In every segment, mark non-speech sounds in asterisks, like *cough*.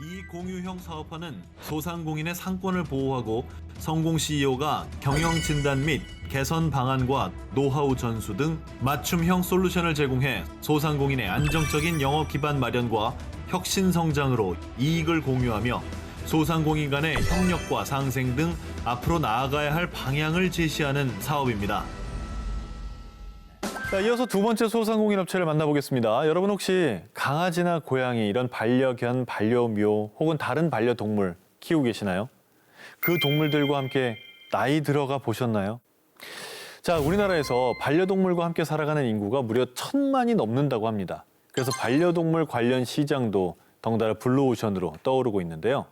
이 공유형 사업화는 소상공인의 상권을 보호하고 성공 CEO가 경영 진단 및 개선 방안과 노하우 전수 등 맞춤형 솔루션을 제공해 소상공인의 안정적인 영업 기반 마련과 혁신 성장으로 이익을 공유하며 소상공인 간의 협력과 상생 등 앞으로 나아가야 할 방향을 제시하는 사업입니다. 자, 이어서 두 번째 소상공인 업체를 만나보겠습니다. 여러분 혹시 강아지나 고양이 이런 반려견, 반려묘 혹은 다른 반려동물 키우고 계시나요? 그 동물들과 함께 나이 들어가 보셨나요? 자, 우리나라에서 반려동물과 함께 살아가는 인구가 무려 천만이 넘는다고 합니다. 그래서 반려동물 관련 시장도 덩달아 블루오션으로 떠오르고 있는데요.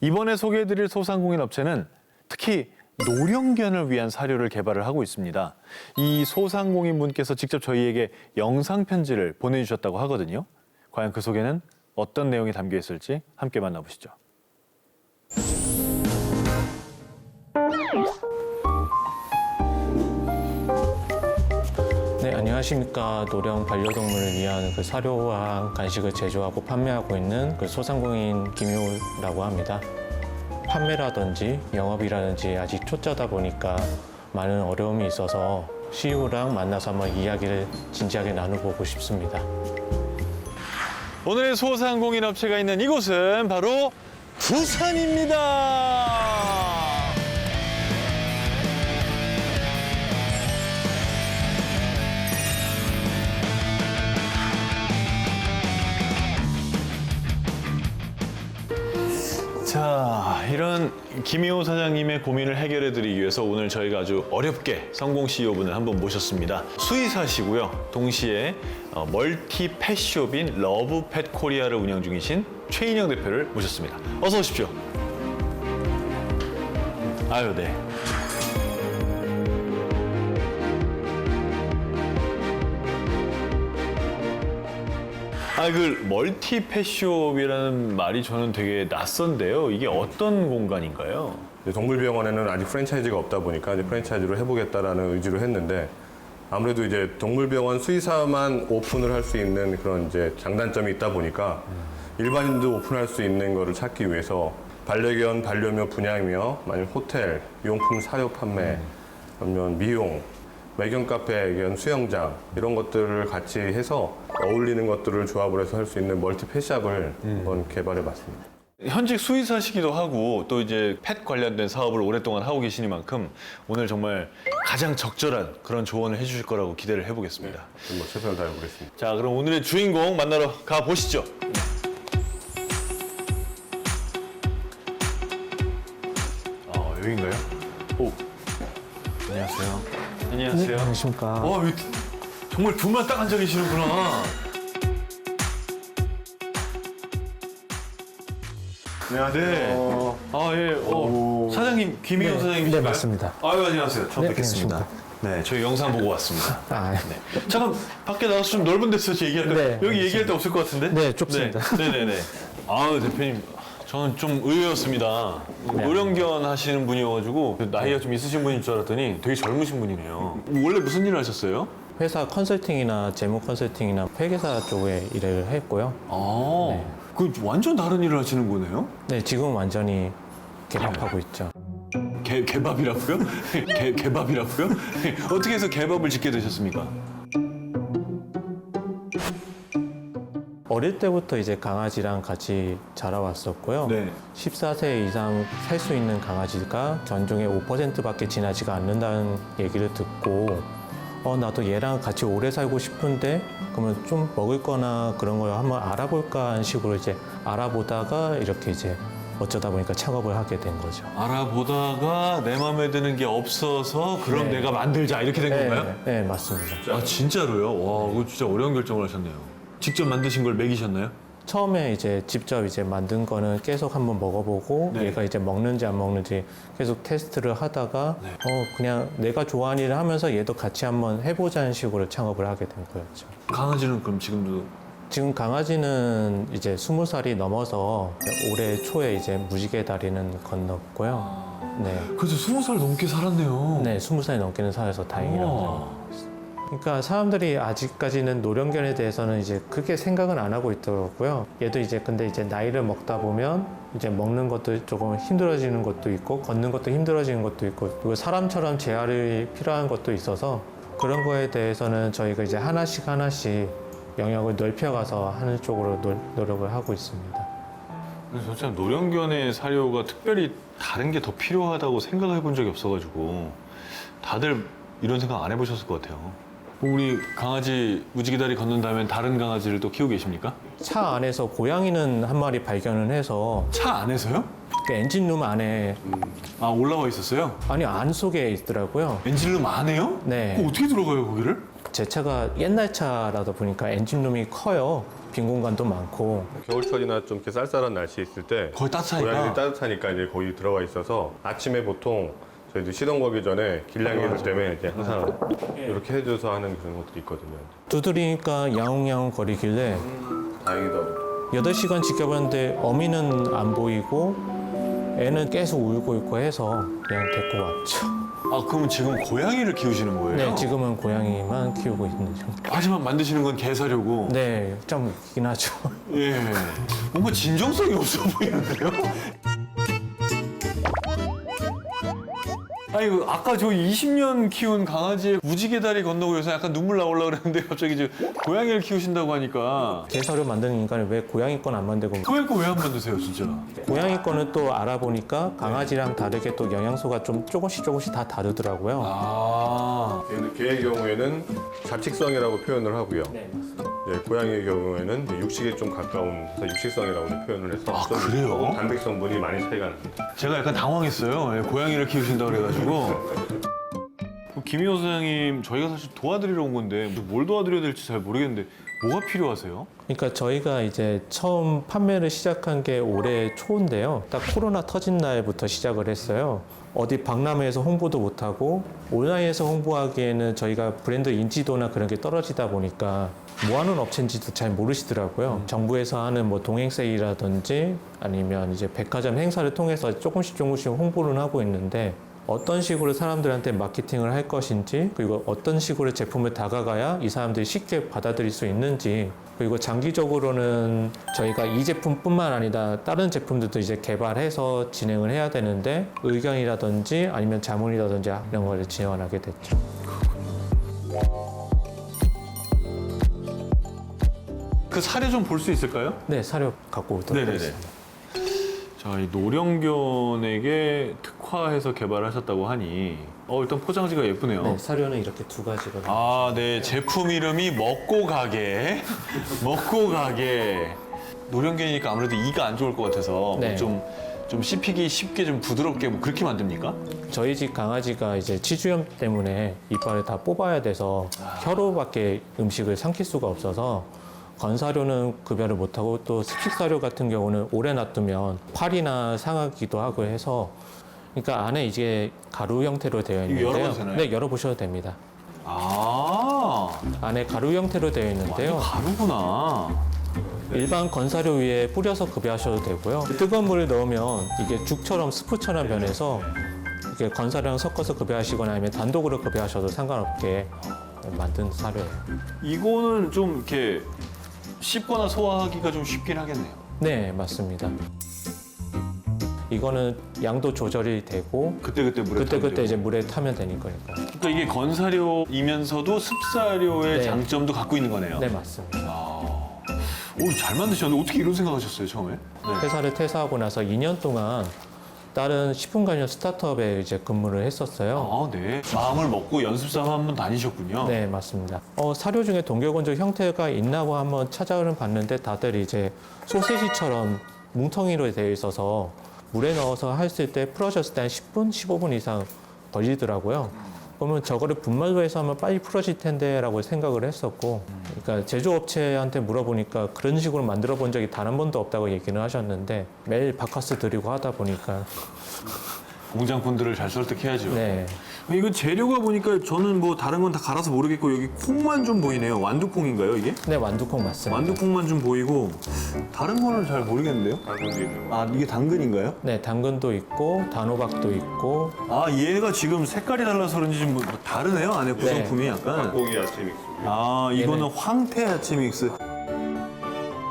이번에 소개해드릴 소상공인 업체는 특히 노령견을 위한 사료를 개발을 하고 있습니다. 이 소상공인 분께서 직접 저희에게 영상 편지를 보내주셨다고 하거든요. 과연 그 속에는 어떤 내용이 담겨 있을지 함께 만나보시죠. 네, 안녕하십니까. 노령 반려동물을 위한 그 사료와 간식을 제조하고 판매하고 있는 그 소상공인 김효라고 합니다. 판매라든지 영업이라든지 아직 초짜다 보니까 많은 어려움이 있어서 CEO랑 만나서 한번 이야기를 진지하게 나눠보고 싶습니다. 오늘의 소상공인 업체가 있는 이곳은 바로 부산입니다. 자, 이런 김희호 사장님의 고민을 해결해 드리기 위해서 오늘 저희가 아주 어렵게 성공 CEO분을 한번 모셨습니다. 수의사시고요. 동시에 어, 멀티 펫숍인 러브 펫 코리아를 운영 중이신 최인영 대표를 모셨습니다. 어서 오십시오. 아유, 네. 아, 그 멀티 펫숍이라는 말이 저는 되게 낯선데요. 이게 어떤 공간인가요? 동물병원에는 아직 프랜차이즈가 없다 보니까 이제 프랜차이즈로 해보겠다라는 의지로 했는데 아무래도 이제 동물병원 수의사만 오픈을 할 수 있는 그런 이제 장단점이 있다 보니까 일반인도 오픈할 수 있는 거를 찾기 위해서 반려견, 반려묘 분양이며 만약 호텔, 용품 사료 판매, 그러면 미용, 매견 카페, 애견 수영장 이런 것들을 같이 해서 어울리는 것들을 조합을 해서 할 수 있는 멀티 펫샵을 한번 개발해 봤습니다. 현직 수의사시기도 하고 또 이제 펫 관련된 사업을 오랫동안 하고 계시니만큼 오늘 정말 가장 적절한 그런 조언을 해주실 거라고 기대를 해보겠습니다. 뭐 최선을 다해 보겠습니다. 자, 그럼 오늘의 주인공 만나러 가 보시죠. 안녕하십니까. 이렇게 정말 둘만 딱 앉아 계시는구나. 안녕하세요. 네. 아, 예. 어, 사장님, 김희영 사장님이신가요? 네, 맞습니다. 아유, 안녕하세요. 처음 네, 뵙겠습니다. 네, 저희 영상 보고 왔습니다. 아, 네. 잠깐 밖에 나가서 좀 넓은 데서 얘기할까요? 네, 여기 얘기할 데 없을 것 같은데? 네, 좁습니다. 네, 네, 네. 아유 대표님, 저는 좀 의외였습니다. 네. 노령견 하시는 분이어가지고 나이가 좀 있으신 분인 줄 알았더니 되게 젊으신 분이네요. 원래 무슨 일을 하셨어요? 회사 컨설팅이나 재무 컨설팅이나 회계사 쪽에 일을 했고요. 아, 네. 그 완전 다른 일을 하시는 거네요? 네, 지금 완전히 개밥하고 있죠. 개, 개밥이라고요? *laughs* 개, 개밥이라고요? *laughs* 어떻게 해서 개밥을 짓게 되셨습니까? 어릴 때부터 이제 강아지랑 같이 자라왔었고요. 네. 14세 이상 살 수 있는 강아지가 견종의 5%밖에 지나지가 않는다는 얘기를 듣고 어 나도 얘랑 같이 오래 살고 싶은데 그러면 좀 먹을 거나 그런 걸 한번 알아볼까 하는 식으로 이제 알아보다가 이렇게 이제 어쩌다 보니까 창업을 하게 된 거죠. 알아보다가 내 마음에 드는 게 없어서 그럼 네. 내가 만들자 이렇게 된 건가요? 네, 네, 맞습니다. 아 진짜로요? 와 이거 진짜 어려운 결정을 하셨네요. 직접 만드신 걸 먹이셨나요? 처음에 이제 직접 이제 만든 거는 계속 한번 먹어보고 네. 얘가 이제 먹는지 안 먹는지 계속 테스트를 하다가 네. 어 그냥 내가 좋아하는 일을 하면서 얘도 같이 한번 해보자는 식으로 창업을 하게 된 거였죠. 강아지는 그럼 지금도 지금 강아지는 이제 스무 살이 넘어서 올해 초에 이제 무지개 다리는 건넜고요. 네, 그래도 스무 살 넘게 살았네요. 네 스무 살이 넘게는 살아서 다행이라고. 생각합니다. 그러니까 사람들이 아직까지는 노령견에 대해서는 이제 크게 생각은 안 하고 있더라고요. 얘도 이제 근데 이제 나이를 먹다 보면 이제 먹는 것도 조금 힘들어지는 것도 있고 걷는 것도 힘들어지는 것도 있고 그리고 사람처럼 재활이 필요한 것도 있어서 그런 거에 대해서는 저희가 이제 하나씩 하나씩 영역을 넓혀가서 하는 쪽으로 노, 노력을 하고 있습니다. 저참 노령견의 사료가 특별히 다른 게 더 필요하다고 생각해 본 적이 없어가지고 다들 이런 생각 안 해보셨을 것 같아요. 뭐 우리 강아지 무지개다리 걷는 다음에 다른 강아지를 또 키우고 계십니까? 차 안에서 고양이는 한 마리 발견을 해서 차 안에서요? 그 엔진룸 안에 아 올라와 있었어요? 아니 안 속에 있더라고요. 엔진룸 안에요? 네. 그거 어떻게 들어가요 거기를? 제 차가 옛날 차라다 보니까 엔진룸이 커요. 빈 공간도 많고. 겨울철이나 좀 이렇게 쌀쌀한 날씨 있을 때 거의 따뜻하니까. 고양이들이 따뜻하니까 이제 거기 들어가 있어서 아침에 보통 저희도 시동 걸기 전에 길냥이들 때문에 이제 항상 이렇게 해줘서 하는 그런 것들이 있거든요. 두드리니까 야옹야옹 거리길래 다행이다. 8시간 지켜봤는데 어미는 안 보이고 애는 계속 울고 있고 해서 그냥 데리고 왔죠. 아 그럼 지금 고양이를 키우시는 거예요? 네, 지금은 고양이만 키우고 있는 중. 하지만 만드시는 건 개 사료고. 네, 좀 있긴 하죠. 예. 뭔가 진정성이 없어 보이는데요? 아니, 그 아까 저 20년 키운 강아지의 무지개 다리 건너고 해서 약간 눈물 나오려고 그랬는데 *laughs* 갑자기 이제 고양이를 키우신다고 하니까 개사료 만드는 인간이 왜 고양이 건 안 만들고 고양이 거 왜 안 만드세요, 진짜? 고양이 거는 또 알아보니까 강아지랑 다르게 또 영양소가 좀 조금씩 조금씩 다 다르더라고요. 아. 개의 경우에는 잡식성이라고 표현을 하고요. 네, 맞습니다. 예, 고양이의 경우에는 육식에 좀 가까운 그래서 육식성이라고 표현을 해서 아, 좀 그래요? 단백 성분이 많이 차이가 납니다. 제가 약간 당황했어요. 예, 고양이를 키우신다 그래가지고. *laughs* 김희호 사장님, 저희가 사실 도와드리러 온 건데 뭘 도와드려야 될지 잘 모르겠는데 뭐가 필요하세요? 그러니까 저희가 이제 처음 판매를 시작한 게 올해 초인데요. 딱 코로나 터진 날부터 시작을 했어요. 어디 박람회에서 홍보도 못하고 온라인에서 홍보하기에는 저희가 브랜드 인지도나 그런 게 떨어지다 보니까 뭐 하는 업체인지도 잘 모르시더라고요. 정부에서 하는 뭐 동행 세일이라든지 아니면 이제 백화점 행사를 통해서 조금씩 조금씩 홍보를 하고 있는데 어떤 식으로 사람들한테 마케팅을 할 것인지 그리고 어떤 식으로 제품을 다가가야 이 사람들이 쉽게 받아들일 수 있는지 그리고 장기적으로는 저희가 이 제품뿐만 아니라 다른 제품들도 이제 개발해서 진행을 해야 되는데 의견이라든지 아니면 자문이라든지 이런 거를 지원하게 됐죠. 그 사료 좀볼 수 있을까요? 네, 사료 갖고 오도록 네네네. 하겠습니다. 자, 이 노령견에게 특화해서 개발하셨다고 하니 어, 일단 포장지가 예쁘네요. 네, 사료는 이렇게 두 가지가 아, 네. 제품 이름이 먹고 가게. *laughs* 먹고 가게. 노령견이니까 아무래도 이가 안 좋을 것 같아서 네. 좀, 좀 씹히기 쉽게 좀 부드럽게 뭐 그렇게 만듭니까? 저희 집 강아지가 이제 치주염 때문에 이빨을 다 뽑아야 돼서 혀로밖에 음식을 삼킬 수가 없어서 건사료는 급여를 못하고 또 습식사료 같은 경우는 오래 놔두면 팔이나 상하기도 하고 해서 그러니까 안에 이제 가루 형태로 되어 이거 있는데요. 네, 열어보셔도 됩니다. 아, 안에 가루 형태로 되어 완전 있는데요. 가루구나. 일반 건사료 위에 뿌려서 급여하셔도 되고요. 뜨거운 물을 넣으면 이게 죽처럼 스프처럼 변해서 이렇게 건사료랑 섞어서 급여하시거나 아니면 단독으로 급여하셔도 상관없게 만든 사료예요. 이거는 좀 이렇게 씹거나 소화하기가 좀 쉽긴 하겠네요. 네, 맞습니다. 이거는 양도 조절이 되고 그때그때 물에 그때 타면 그때 되고. 이제 물에 타면 되는 거니까. 그러니까 이게 건사료이면서도 습사료의 네. 장점도 갖고 있는 거네요. 네, 맞습니다. 아, 오, 잘 만드셨는데 어떻게 이런 생각하셨어요 처음에? 네. 회사를 퇴사하고 나서 2년 동안 다른 식품 관련 스타트업에 이제 근무를 했었어요. 아, 네. 마음을 먹고 연습생 한번 다니셨군요. 네, 맞습니다. 어, 사료 중에 동결건조 형태가 있나고 한번 찾아는 봤는데 다들 이제 소세지처럼 뭉텅이로 되어 있어서 물에 넣어서 했을 때 풀어졌을 때 한 10분, 15분 이상 걸리더라고요. 그러면 저거를 분말로 해서 하면 빨리 풀어질 텐데라고 생각을 했었고, 그러니까 제조업체한테 물어보니까 그런 식으로 만들어 본 적이 단 한 번도 없다고 얘기는 하셨는데 매일 바카스 드리고 하다 보니까 공장 분들을 잘 설득해야죠. 네. 이거 재료가 보니까 저는 뭐 다른 건 다 갈아서 모르겠고 여기 콩만 좀 보이네요. 완두콩인가요 이게? 네, 완두콩 맞습니다. 완두콩만 좀 보이고 다른 거는 잘 모르겠는데요. 아 이게 당근인가요? 네, 당근도 있고 단호박도 있고 아 얘가 지금 색깔이 달라서 그런지 좀 뭐 다르네요 안에 구성품이 약간. 고기 야채 믹스. 아 이거는 황태 야채 믹스.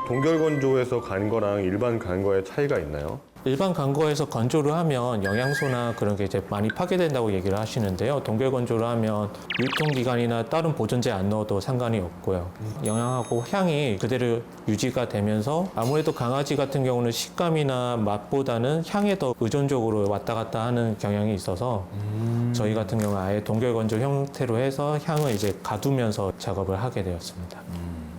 동결 건조에서 간 거랑 일반 간 거의 차이가 있나요? 일반 간거에서 건조를 하면 영양소나 그런 게 이제 많이 파괴된다고 얘기를 하시는데요. 동결 건조를 하면 유통기간이나 다른 보존제 안 넣어도 상관이 없고요. 영양하고 향이 그대로 유지가 되면서 아무래도 강아지 같은 경우는 식감이나 맛보다는 향에 더 의존적으로 왔다 갔다 하는 경향이 있어서 저희 같은 경우는 아예 동결 건조 형태로 해서 향을 이제 가두면서 작업을 하게 되었습니다.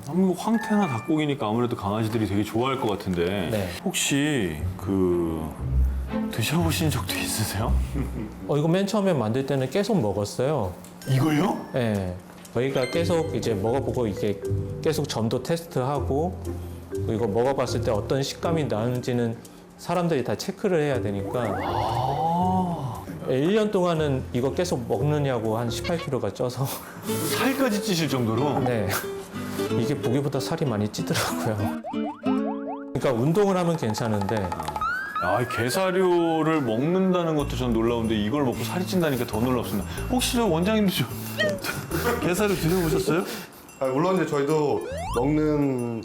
한국 황태나 닭고기니까 아무래도 강아지들이 되게 좋아할 것 같은데 네. 혹시 그 드셔보신 적도 있으세요? *laughs* 어, 이거 맨 처음에 만들 때는 계속 먹었어요. 이걸요? 네. 저희가 계속 이제 먹어보고 이게 계속 점도 테스트하고 이거 먹어봤을 때 어떤 식감이 나는지는 사람들이 다 체크를 해야 되니까 아 1년 동안은 이거 계속 먹느냐고 한 18kg가 쪄서 살까지 찌실 정도로. 네. 이게 보기보다 살이 많이 찌더라고요. 그러니까 운동을 하면 괜찮은데 아, 이 게사료를 먹는다는 것도 전 놀라운데 이걸 먹고 살이 찐다니까 더 놀랍습니다. 혹시 저 원장님도 좀 *laughs* 게사료 드셔보셨어요? 아, 물론 이제 저희도 먹는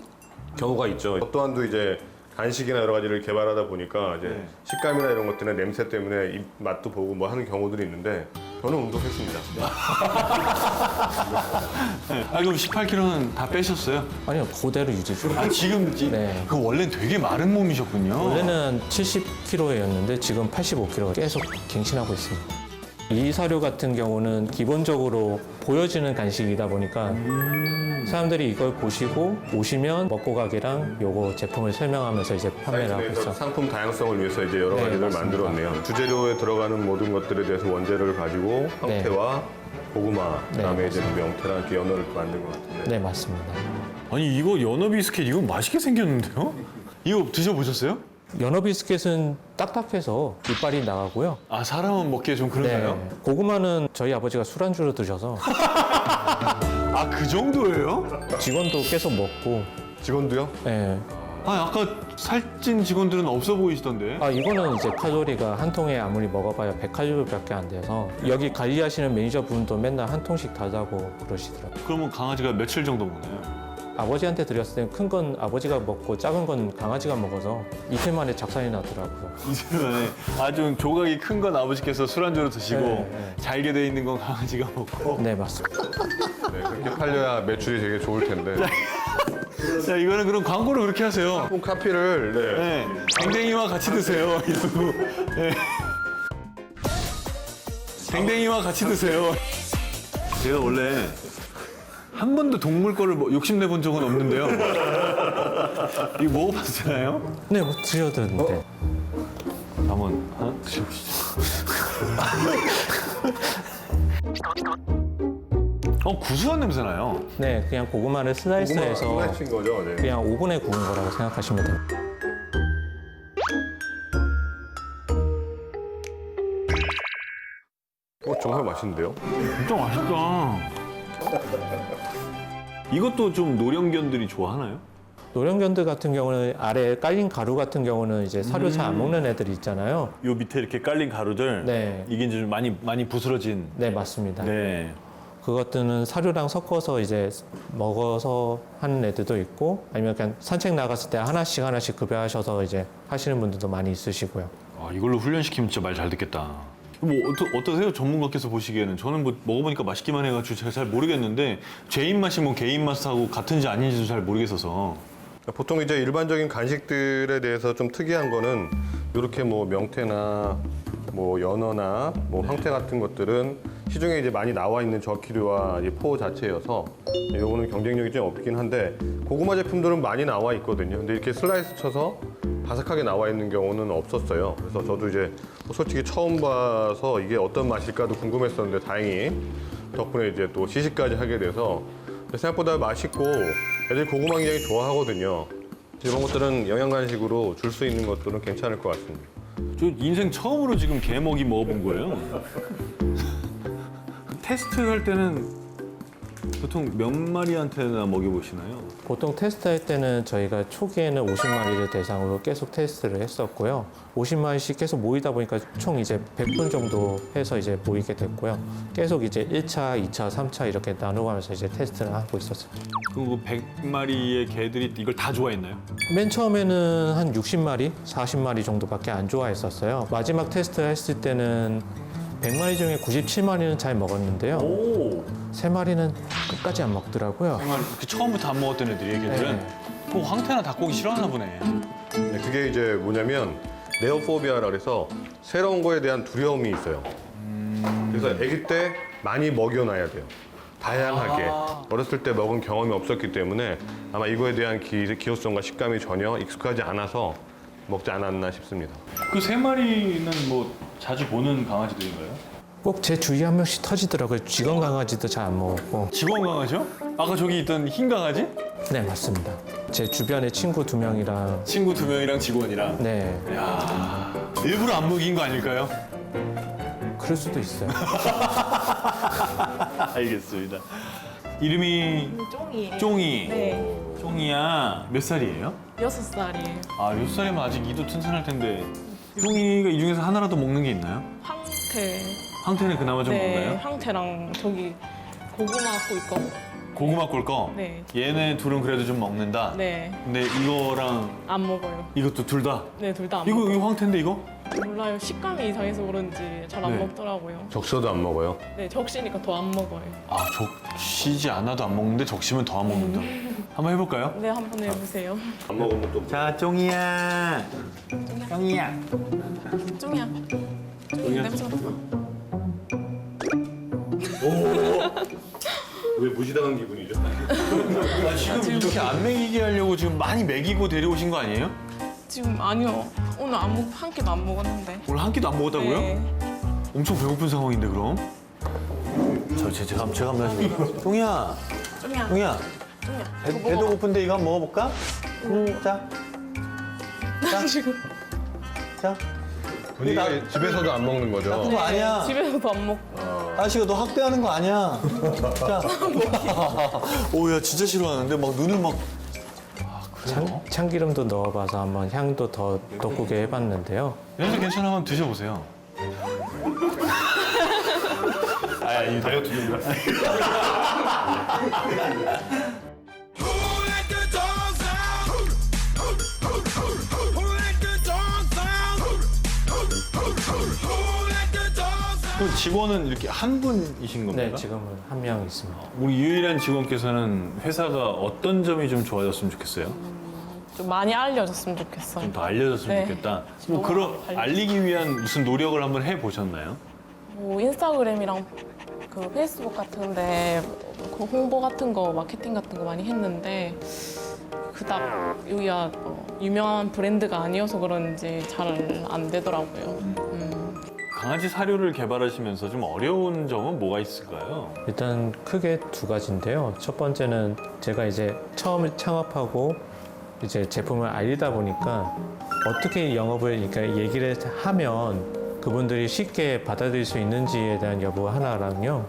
경우가 있죠. 어떠한도 이제 간식이나 여러 가지를 개발하다 보니까 이제 네. 식감이나 이런 것들은 냄새 때문에 입 맛도 보고 뭐 하는 경우들이 있는데 저는 운동했습니다. *laughs* 아 그럼 18kg는 다 빼셨어요? 아니요 그대로 유지 중. 아 지금 이- 네. 그 원래 되게 마른 몸이셨군요. 원래는 70kg였는데 지금 85kg 계속 갱신하고 있습니다. 이 사료 같은 경우는 기본적으로 보여지는 간식이다 보니까 사람들이 이걸 보시고 오시면 먹고 가기랑 요거 제품을 설명하면서 이제 판매를 하고 있어. 상품 다양성을 위해서 이제 여러 네, 가지를 맞습니다. 만들었네요. 주재료에 들어가는 모든 것들에 대해서 원재료를 가지고 황태와 고구마, 네, 그다음에 이제 명태랑 이렇게 연어를 만든 것 같은데. 네 맞습니다. 아니 이거 연어 비스켓 이거 맛있게 생겼는데요? 이거 드셔보셨어요? 연어 비스켓은 딱딱해서 이빨이 나가고요. 아 사람은 먹기에 좀 그런가요? 네. 고구마는 저희 아버지가 술안주로 드셔서 *laughs* 아 그 정도예요? 직원도 계속 먹고 직원도요? 네. 아 아까 살찐 직원들은 없어 보이시던데. 아 이거는 이제 칼로리가 한 통에 아무리 먹어봐야 100칼로리밖에 안 돼서 여기 관리하시는 매니저분도 맨날 한 통씩 다자고 그러시더라고요. 그러면 강아지가 며칠 정도 먹나요? 아버지한테 드렸을 때는 큰건 아버지가 먹고 작은 건 강아지가 먹어서 이틀 만에 작살이 나더라고요. *laughs* 이틀만에 아주 조각이 큰 건 아버지께서 술안주로 드시고 네, 네. 잘게 돼 있는 건 강아지가 먹고. 네 맞습니다. *laughs* 네, 그렇게 팔려야 매출이 되게 좋을 텐데. *laughs* 자 이거는 그럼 광고를 그렇게 하세요. 꼭 카피를 네. 네, 댕댕이와 같이 드세요. 이러고. 네. 댕댕이와 같이 드세요. 제가 원래 한 번도 동물 거를 뭐 욕심내 본 적은 없는데요. *laughs* 이거 먹어봤잖아요. 네, 뭐 드셔도는데 한번 하나 드셔보시죠. *laughs* 어 구수한 냄새 나요. 네 그냥 고구마를 슬라이스해서 고구마 친 거죠. 네. 그냥 오븐에 구운 거라고 생각하시면 됩니다. 어, 정말 맛있는데요? 진짜 맛있다. *laughs* 이것도 좀 노령견들이 좋아하나요? 노령견들 같은 경우는 아래 깔린 가루 같은 경우는 이제 사료 잘 안 먹는 애들이 있잖아요. 요 밑에 이렇게 깔린 가루들 네. 이게 이제 좀 많이 많이 부스러진 네 맞습니다. 네. 그것들은 사료랑 섞어서 이제 먹어서 하는 애들도 있고 아니면 그냥 산책 나갔을 때 하나씩 하나씩 급여하셔서 이제 하시는 분들도 많이 있으시고요. 아, 이걸로 훈련시키면 진짜 말 잘 듣겠다. 뭐 어떠, 어떠 세요? 전문가께서 보시기에는 저는 뭐 먹어보니까 맛있기만 해가지고 제가 잘 모르겠는데 제 입맛이 뭐 개인 맛하고 같은지 아닌지도 잘 모르겠어서 보통 이제 일반적인 간식들에 대해서 좀 특이한 거는 이렇게 뭐 명태나 뭐 연어나 뭐 황태 같은 것들은 시중에 이제 많이 나와 있는 저키류와 포 자체여서 요거는 경쟁력이 좀 없긴 한데 고구마 제품들은 많이 나와 있거든요. 근데 이렇게 슬라이스 쳐서 바삭하게 나와 있는 경우는 없었어요. 그래서 저도 이제 뭐 솔직히 처음 봐서 이게 어떤 맛일까도 궁금했었는데 다행히 덕분에 이제 또 시식까지 하게 돼서 생각보다 맛있고 애들이 고구마 굉장히 좋아하거든요. 이런 것들은 영양 간식으로 줄 수 있는 것들은 괜찮을 것 같습니다. 저 인생 처음으로 지금 개먹이 먹어본 거예요. *laughs* 테스트 할 때는 보통 몇 마리한테나 먹여보시나요? 보통 테스트할 때는 저희가 초기에는 50마리를 대상으로 계속 테스트를 했었고요. 50마리씩 계속 모이다 보니까 총 이제 100분 정도 해서 이제 모이게 됐고요. 계속 이제 1차, 2차, 3차 이렇게 나눠가면서 이제 테스트를 하고 있었어요. 그 100마리의 개들이 이걸 다 좋아했나요? 맨 처음에는 한 60마리, 40마리 정도밖에 안 좋아했었어요. 마지막 테스트 했을 때는 100마리 중에 97마리는 잘 먹었는데요. 오. 세마리는 끝까지 안 먹더라고요. 정말 그 처음부터 안 먹었던 애들이 걔들은 그 황태나 닭고기 싫어하나 보네. 네, 그게 이제 뭐냐면 네오포비아라 그래서 새로운 거에 대한 두려움이 있어요. 그래서 아기 때 많이 먹여놔야 돼요. 다양하게 아. 어렸을 때 먹은 경험이 없었기 때문에 아마 이거에 대한 기, 기호성과 식감이 전혀 익숙하지 않아서 먹지 않았나 싶습니다. 그 세 마리는 뭐 자주 보는 강아지들인가요? 꼭 제 주위에 한 명씩 터지더라고요. 직원 강아지도 잘 안 먹었고. 직원 강아지요? 아까 저기 있던 흰 강아지? 네, 맞습니다. 제 주변에 친구 두 명이랑 친구 두 명이랑 직원이랑. 네, 일부러 안 먹인 거 아닐까요? 그럴 수도 있어요. *laughs* 알겠습니다. 이름이 쫑이에요. 쫑이. 네, 쫑이야 몇 살이에요? 여섯 살이에요. 아, 몇 살이면 아직 이도 튼튼할 텐데. 쫑이가 이 중에서 하나라도 먹는 게 있나요? 황태. 황태는 그나마 좀 네, 먹나요? 황태랑 저기 고구마 꿀 거. 고구마 꿀 거? 네. 얘네 둘은 그래도 좀 먹는다? 네, 근데 이거랑 안 먹어요. 이것도 둘 다? 네, 둘 다 안 이거, 먹어요. 이거 황태인데 이거? 몰라요. 식감이 이상해서 그런지 잘 안 네. 먹더라고요. 적셔도 안 먹어요. 네, 적시니까 더 안 먹어요. 아, 적시지 않아도 안 먹는데 적시면 더 안 먹는다. 한번 해볼까요? 네, 한번 해보세요. 안 먹으면 또 자, 쫑이야. 쫑이야. 쫑이야. 쫑이 냄새 맡아. 왜 무시당한 기분이죠? 아, 지금 이렇게 안 먹이게 하려고 지금 많이 먹이고 데려오신 거 아니에요? 지금 아니요. 오늘 안 먹, 한 끼도 안 먹었는데. 오늘 한 끼도 안 먹었다고요? 네. 엄청 배고픈 상황인데 그럼? 저 제, 제가 제가 한번 하실게요. 쫑이야, 쫑이야. 쫑이야. 배, 이거 배도 먹어. 고픈데 이거 한번 먹어볼까? 음, 자, 자, 자. 분위기가 집에서도 안 먹는 거죠. 그거 아니야. 집에서도 안 먹고. 아저씨가 너 학대하는 거 아니야. 자. *laughs* 오 야 진짜 싫어하는데 막 눈을 막. 아? 참, 참기름도 넣어봐서 한번 향도 더 돋구게 해봤는데요. 연수 괜찮으면 드셔보세요. *laughs* 아, 이 다이어트 중이라. *laughs* 직원은 이렇게 한 분이신 겁니까? 네, 지금은 한 명 있습니다. 우리 유일한 직원께서는 회사가 어떤 점이 좀 좋아졌으면 좋겠어요? 좀 많이 알려줬으면 좋겠어요. 좀 더 알려졌으면 네. 좋겠다. 뭐 너무 그런 알려- 알리기 위한 무슨 노력을 한번 해 보셨나요? 뭐 인스타그램이랑 그 페이스북 같은데 그 홍보 같은 거 마케팅 같은 거 많이 했는데 그닥 여기가 뭐 유명한 브랜드가 아니어서 그런지 잘 안 되더라고요. 음. 강아지 사료를 개발하시면서 좀 어려운 점은 뭐가 있을까요? 일단 크게 두 가지인데요. 첫 번째는 제가 이제 처음 창업하고 이제 제품을 알리다 보니까 어떻게 영업을 그러니까 얘기를 하면 그분들이 쉽게 받아들일 수 있는지에 대한 여부 하나랑요.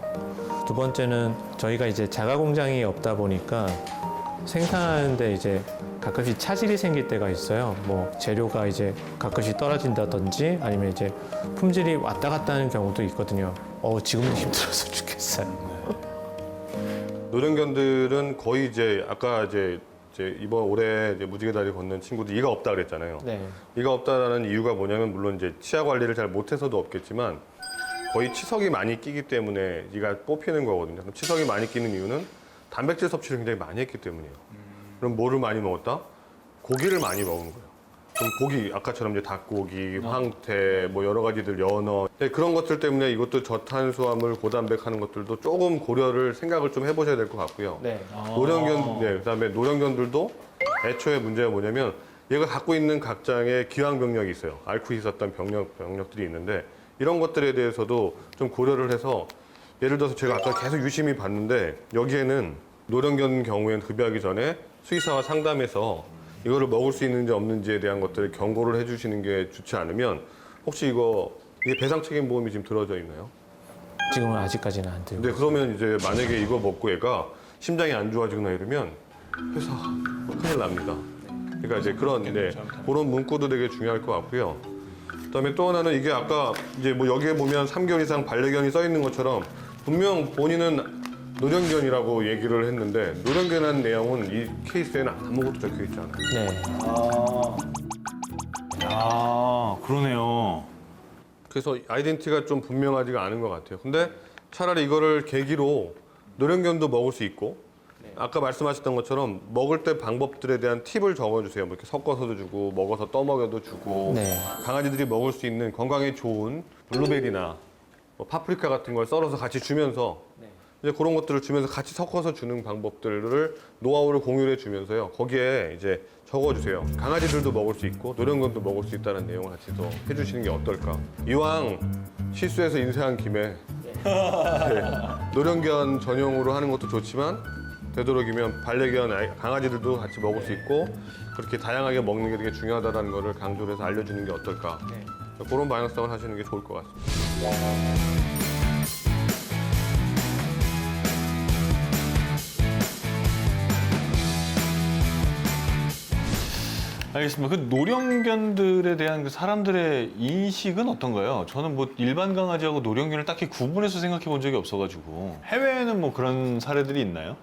두 번째는 저희가 이제 자가 공장이 없다 보니까 생산하는데 이제 가끔씩 차질이 생길 때가 있어요. 뭐 재료가 이제 가끔씩 떨어진다든지 아니면 이제 품질이 왔다 갔다 하는 경우도 있거든요. 어, 지금도 힘들어서 *laughs* 죽겠어요. 노령견들은 거의 이제 아까 이제, 이제 이번 올해 이제 무지개 다리 걷는 친구들 이가 없다 그랬잖아요. 네. 이가 없다라는 이유가 뭐냐면 물론 이제 치아 관리를 잘 못해서도 없겠지만 거의 치석이 많이 끼기 때문에 이가 뽑히는 거거든요. 그럼 치석이 많이 끼는 이유는 단백질 섭취를 굉장히 많이 했기 때문이에요. 그럼 뭐를 많이 먹었다? 고기를 많이 먹은 거예요. 그럼 고기 아까처럼 이제 닭고기, 황태, 뭐 여러 가지들 연어 네, 그런 것들 때문에 이것도 저탄수화물, 고단백 하는 것들도 조금 고려를 생각을 좀 해보셔야 될 것 같고요. 네. 노령견, 네, 그다음에 노령견들도 애초에 문제가 뭐냐면 얘가 갖고 있는 각장의 기왕 병력이 있어요. 앓고 있었던 병력 병력들이 있는데 이런 것들에 대해서도 좀 고려를 해서 예를 들어서 제가 아까 계속 유심히 봤는데 여기에는 노령견 경우에는 급여하기 전에 수의사와 상담해서 이거를 먹을 수 있는지 없는지에 대한 것들을 경고를 해주시는 게 좋지 않으면 혹시 이거 이게 배상 책임 보험이 지금 들어져 있나요? 지금은 아직까지는 안 들고 근데 그러면 이제 만약에 이거 먹고 얘가 심장이 안 좋아지거나 이러면 회사 큰일 납니다. 그러니까 이제 그런 네, 그런 문구도 되게 중요할 것 같고요. 그다음에 또 하나는 이게 아까 이제 뭐 여기에 보면 3개월 이상 반려견이 써 있는 것처럼 분명 본인은 노령견이라고 얘기를 했는데 노령견이라는 내용은 이 케이스에는 아무것도 적혀 있지 않아요. 네. 아, 그러네요. 그래서 아이덴티가 좀 분명하지가 않은 것 같아요. 근데 차라리 이거를 계기로 노령견도 먹을 수 있고 아까 말씀하셨던 것처럼 먹을 때 방법들에 대한 팁을 적어주세요. 뭐 이렇게 섞어서도 주고 먹어서 떠먹여도 주고 네. 강아지들이 먹을 수 있는 건강에 좋은 블루베리나 뭐 파프리카 같은 걸 썰어서 같이 주면서 이제 그런 것들을 주면서 같이 섞어서 주는 방법들을 노하우를 공유해 주면서요. 거기에 이제 적어주세요. 강아지들도 먹을 수 있고 노령견도 먹을 수 있다는 내용을 같이 더 해주시는 게 어떨까. 이왕 실수해서 인쇄한 김에 네, 노령견 전용으로 하는 것도 좋지만 되도록이면 반려견 아이- 강아지들도 같이 먹을 수 있고 그렇게 다양하게 먹는 게 되게 중요하다는 거를 강조를 해서 알려주는 게 어떨까. 그런 방향성을 하시는 게 좋을 것 같습니다. 알겠습니다. 그 노령견들에 대한 그 사람들의 인식은 어떤가요? 저는 뭐 일반 강아지하고 노령견을 딱히 구분해서 생각해 본 적이 없어가지고 해외에는 뭐 그런 사례들이 있나요?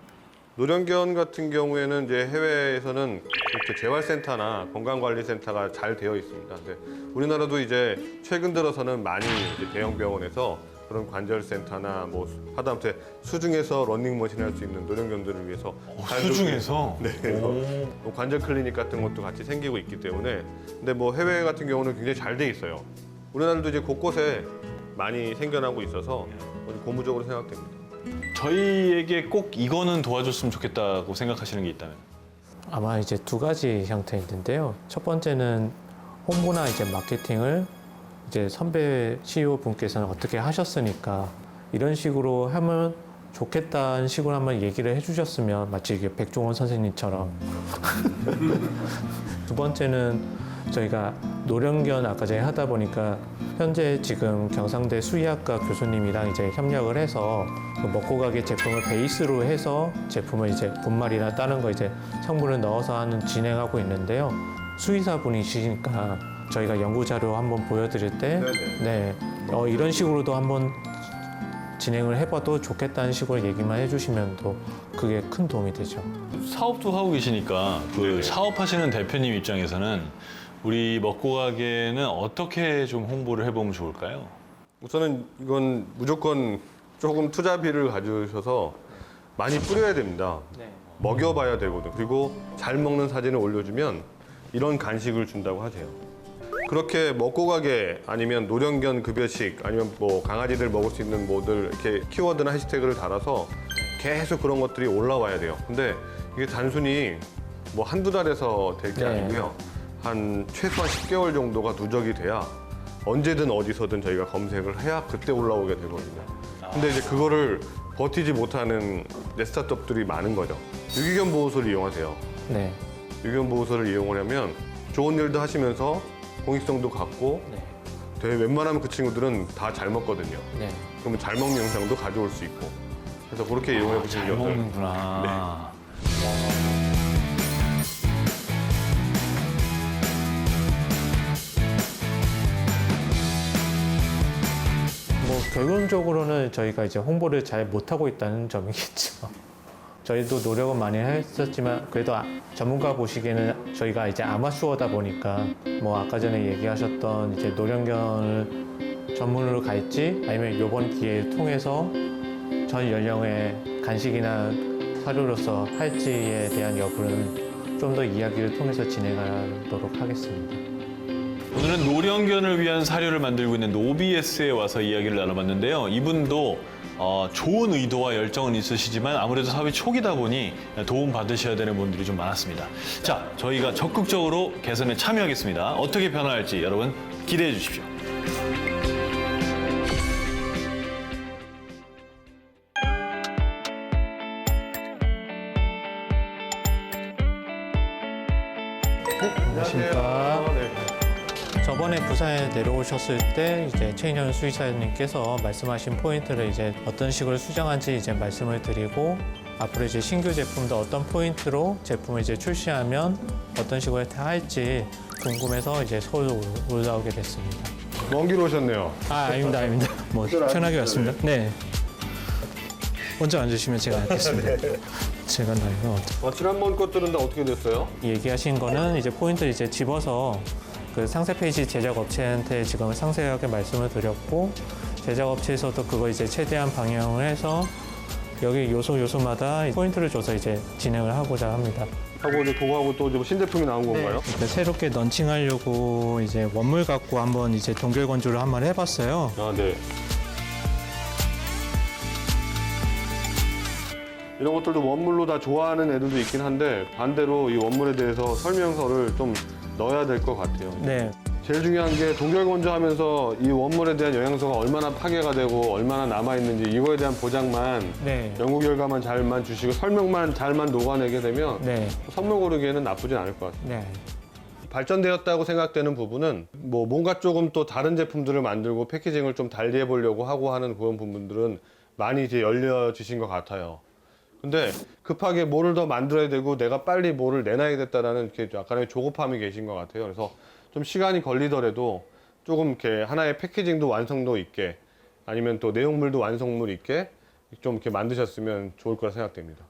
노령견 같은 경우에는 이제 해외에서는 이렇게 재활센터나 건강관리센터가 잘 되어 있습니다. 근데 우리나라도 이제 최근 들어서는 많이 대형 병원에서 그런 관절센터나 뭐 하다못해 수중에서 런닝머신 할 수 있는 노령견들을 위해서 잘 수중에서? *laughs* 네. 뭐 관절 클리닉 같은 것도 같이 생기고 있기 때문에 근데 뭐 해외 같은 경우는 굉장히 잘 돼 있어요. 우리나라도 이제 곳곳에 많이 생겨나고 있어서 아주 고무적으로 생각됩니다. 저희에게 꼭 이거는 도와줬으면 좋겠다고 생각하시는 게 있다면? 아마 이제 두 가지 형태 있는데요. 첫 번째는 홍보나 이제 마케팅을 이제 선배 CEO 분께서는 어떻게 하셨으니까 이런 식으로 하면 좋겠다는 식으로 한번 얘기를 해주셨으면 마치 이게 백종원 선생님처럼 *laughs* 두 번째는 저희가 노령견 아까 전에 하다 보니까 현재 지금 경상대 수의학과 교수님이랑 이제 협력을 해서 그 먹고 가게 제품을 베이스로 해서 제품을 이제 분말이나 다른 거 이제 성분을 넣어서 하는 진행하고 있는데요. 수의사 분이시니까 저희가 연구 자료 한번 보여드릴 때, 네, 어, 이런 식으로도 한번 진행을 해봐도 좋겠다는 식으로 얘기만 해주시면 또 그게 큰 도움이 되죠. 사업도 하고 계시니까 그 사업하시는 대표님 입장에서는 우리 먹고 가게는 어떻게 좀 홍보를 해보면 좋을까요? 우선은 이건 무조건 조금 투자비를 가져오셔서 많이 뿌려야 됩니다. 먹여봐야 되거든. 그리고 잘 먹는 사진을 올려주면 이런 간식을 준다고 하세요. 그렇게 먹고 가게 아니면 노령견 급여식 아니면 뭐 강아지들 먹을 수 있는 뭐들 이렇게 키워드나 해시태그를 달아서 계속 그런 것들이 올라와야 돼요. 근데 이게 단순히 뭐 한두 달에서 될게 네. 아니고요. 한 최소한 10개월 정도가 누적이 돼야 언제든 어디서든 저희가 검색을 해야 그때 올라오게 되거든요. 근데 이제 그거를 버티지 못하는 이제 스타트업들이 많은 거죠. 유기견 보호소를 이용하세요. 네. 유기견 보호소를 이용하려면 좋은 일도 하시면서 공익성도 갖고 네. 되게 웬만하면 그 친구들은 다 잘 먹거든요. 네. 그러면 잘 먹는 영상도 가져올 수 있고. 그래서 그렇게 이용해 보시는 게잘 어떨까. 먹는구나. 결론적으로는 저희가 이제 홍보를 잘 못하고 있다는 점이겠죠. *laughs* 저희도 노력은 많이 했었지만 그래도 아- 전문가 보시기에는 저희가 이제 아마추어다 보니까 뭐 아까 전에 얘기하셨던 이제 노령견을 전문으로 갈지 아니면 이번 기회를 통해서 전 연령의 간식이나 사료로서 할지에 대한 여부는 좀 더 이야기를 통해서 진행하도록 하겠습니다. 오늘은 노령견을 위한 사료를 만들고 있는 노비에스에 와서 이야기를 나눠봤는데요. 이분도 어, 좋은 의도와 열정은 있으시지만 아무래도 사업이 초기다 보니 도움 받으셔야 되는 분들이 좀 많았습니다. 자, 저희가 적극적으로 개선에 참여하겠습니다. 어떻게 변화할지 여러분 기대해 주십시오. 부산에 내려오셨을 때 이제 최인현 수의사님께서 말씀하신 포인트를 이제 어떤 식으로 수정한지 이제 말씀을 드리고 앞으로 이제 신규 제품도 어떤 포인트로 제품을 이제 출시하면 어떤 식으로 할지 궁금해서 이제 서울로 올라오게 됐습니다. 먼 길 오셨네요. 아, 아닙니다, 아닙니다. 뭐 편하게 왔습니다. 네. 먼저 앉으시면 제가 앉겠습니다. *laughs* 제가 나이가 어떻게 어, 지난번 것들은 다 어떻게 됐어요? 얘기하신 거는 이제 포인트를 이제 집어서 그 상세 페이지 제작 업체한테 지금 상세하게 말씀을 드렸고 제작 업체에서도 그거 이제 최대한 방영을 해서 여기 요소 요소마다 포인트를 줘서 이제 진행을 하고자 합니다. 하고 이제 그거하고 또 이제 신제품이 나온 건가요? 그러니까 새롭게 런칭하려고 이제 원물 갖고 한번 이제 동결 건조를 한번 해봤어요. 아, 네. 이런 것들도 원물로 다 좋아하는 애들도 있긴 한데 반대로 이 원물에 대해서 설명서를 좀 넣어야 될 것 같아요. 네, 제일 중요한 게 동결건조 하면서 이 원물에 대한 영양소가 얼마나 파괴가 되고 얼마나 남아 있는지 이거에 대한 보장만 네, 연구 결과만 잘만 주시고 설명만 잘만 녹아내게 되면 네, 선물 고르기에는 나쁘진 않을 것 같아요. 네. 발전되었다고 생각되는 부분은 뭐 뭔가 조금 또 다른 제품들을 만들고 패키징을 좀 달리 해 보려고 하고 하는 그런 부분들은 많이 이제 열려지신 것 같아요. 근데 급하게 뭐를 더 만들어야 되고 내가 빨리 뭐를 내놔야겠다라는 이렇게 약간의 조급함이 계신 것 같아요. 그래서 좀 시간이 걸리더라도 조금 이렇게 하나의 패키징도 완성도 있게 아니면 또 내용물도 완성물 있게 좀 이렇게 만드셨으면 좋을 거라 생각됩니다.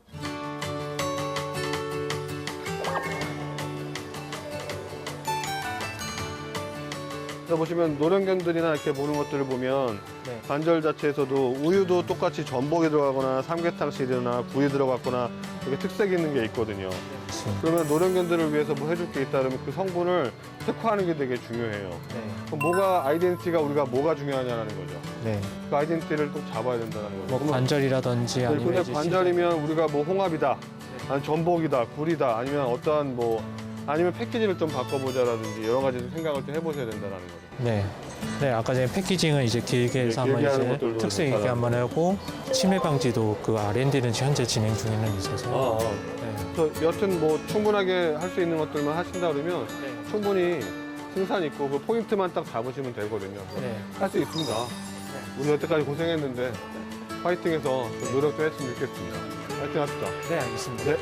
그래서 보시면 노령견들이나 이렇게 보는 것들을 보면 네. 관절 자체에서도 우유도 똑같이 전복이 들어가거나 삼계탕 시리나 구이 들어갔거나 이렇게 특색 있는 게 있거든요. 맞습니다. 그러면 노령견들을 위해서 뭐 해줄 게 있다 그러면 그 성분을 특화하는 게 되게 중요해요. 네, 그럼 뭐가 아이덴티티가 우리가 뭐가 중요하냐는 거죠. 네. 그 아이덴티티를 꼭 잡아야 된다는 거죠. 뭐 그러면 관절이라든지 네, 아니면 근데 관절이면 우리가 뭐 홍합이다, 아니 전복이다, 굴이다, 아니면 어떠한 뭐 아니면 패키지를 좀 바꿔보자라든지 여러 가지 생각을 좀 해보셔야 된다는 거죠. 네. 네, 아까 전에 패키징은 이제 길게 해서 네, 한번 길게 하는 이제 것들도 특색 있게 좋다라는 한번 하고 치매 방지도 그 R&D는 현재 진행 중에는 있어서 네. 그래서 여튼 뭐 충분하게 할 수 있는 것들만 하신다 그러면 충분히 승산 있고 그 포인트만 딱 잡으시면 되거든요. 네. 할 수 있습니다. 우리 여태까지 고생했는데 파이팅해서 좀 노력 좀 했으면 좋겠습니다. 파이팅 합시다. 네, 알겠습니다. 네.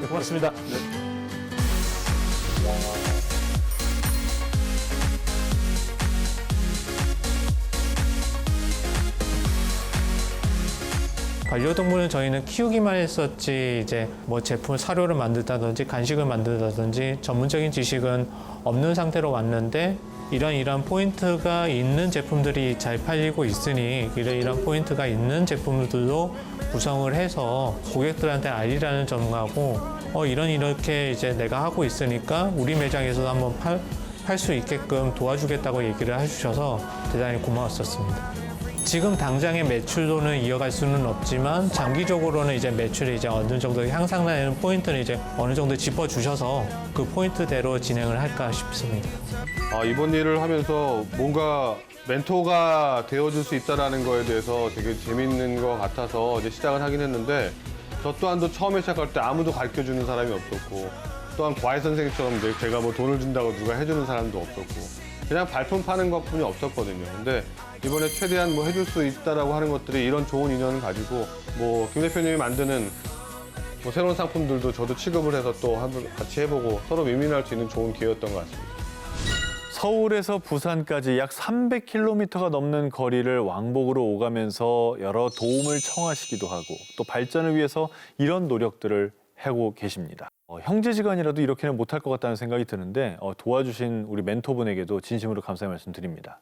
네, 고맙습니다. 반려동물은 저희는 키우기만 했었지 이제 뭐 제품 사료를 만든다든지 간식을 만든다든지 전문적인 지식은 없는 상태로 왔는데 이런 이런 포인트가 있는 제품들이 잘 팔리고 있으니 이런 이런 포인트가 있는 제품들도 구성을 해서 고객들한테 알리라는 점하고 어 이런 이렇게 이제 내가 하고 있으니까 우리 매장에서도 한번 팔팔수 있게끔 도와주겠다고 얘기를 해주셔서 대단히 고마웠었습니다. 지금 당장의 매출로는 이어갈 수는 없지만 장기적으로는 이제 매출이 이제 어느 정도 향상되는 포인트는 이제 어느 정도 짚어주셔서 그 포인트대로 진행을 할까 싶습니다. 아, 이번 일을 하면서 뭔가 멘토가 되어줄 수 있다는 거에 대해서 되게 재밌는 것 같아서 이제 시작을 하긴 했는데 저 또한도 처음에 시작할 때 아무도 가르쳐 주는 사람이 없었고 또한 과외 선생님처럼 제가 뭐 돈을 준다고 누가 해주는 사람도 없었고 그냥 발품 파는 것뿐이 없었거든요. 근데 이번에 최대한 뭐 해줄 수 있다라고 하는 것들이 이런 좋은 인연을 가지고 뭐 김 대표님이 만드는 뭐 새로운 상품들도 저도 취급을 해서 또 한번 같이 해보고 서로 윈윈할 수 있는 좋은 기회였던 것 같습니다. 서울에서 부산까지 약 300km가 넘는 거리를 왕복으로 오가면서 여러 도움을 청하시기도 하고 또 발전을 위해서 이런 노력들을 하고 계십니다. 어, 형제지간이라도 이렇게는 못할 것 같다는 생각이 드는데 어, 도와주신 우리 멘토분에게도 진심으로 감사의 말씀 드립니다.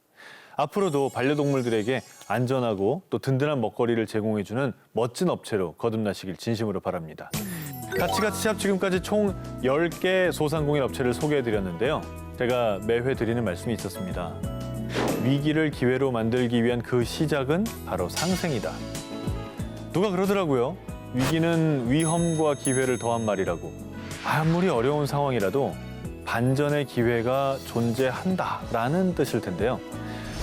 앞으로도 반려동물들에게 안전하고 또 든든한 먹거리를 제공해주는 멋진 업체로 거듭나시길 진심으로 바랍니다. 가치가치 샵 지금까지 총 10개 소상공인 업체를 소개해드렸는데요. 제가 매회 드리는 말씀이 있었습니다. 위기를 기회로 만들기 위한 그 시작은 바로 상생이다. 누가 그러더라고요. 위기는 위험과 기회를 더한 말이라고. 아무리 어려운 상황이라도 반전의 기회가 존재한다라는 뜻일 텐데요.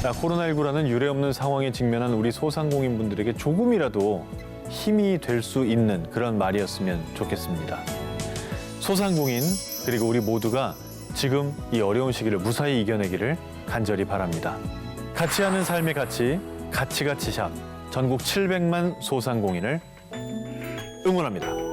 자, 코로나19라는 유례없는 상황에 직면한 우리 소상공인 분들에게 조금이라도 힘이 될 수 있는 그런 말이었으면 좋겠습니다. 소상공인 그리고 우리 모두가 지금 이 어려운 시기를 무사히 이겨내기를 간절히 바랍니다. 같이 하는 삶의 가치, 가치가치샵 전국 700만 소상공인을 응원합니다.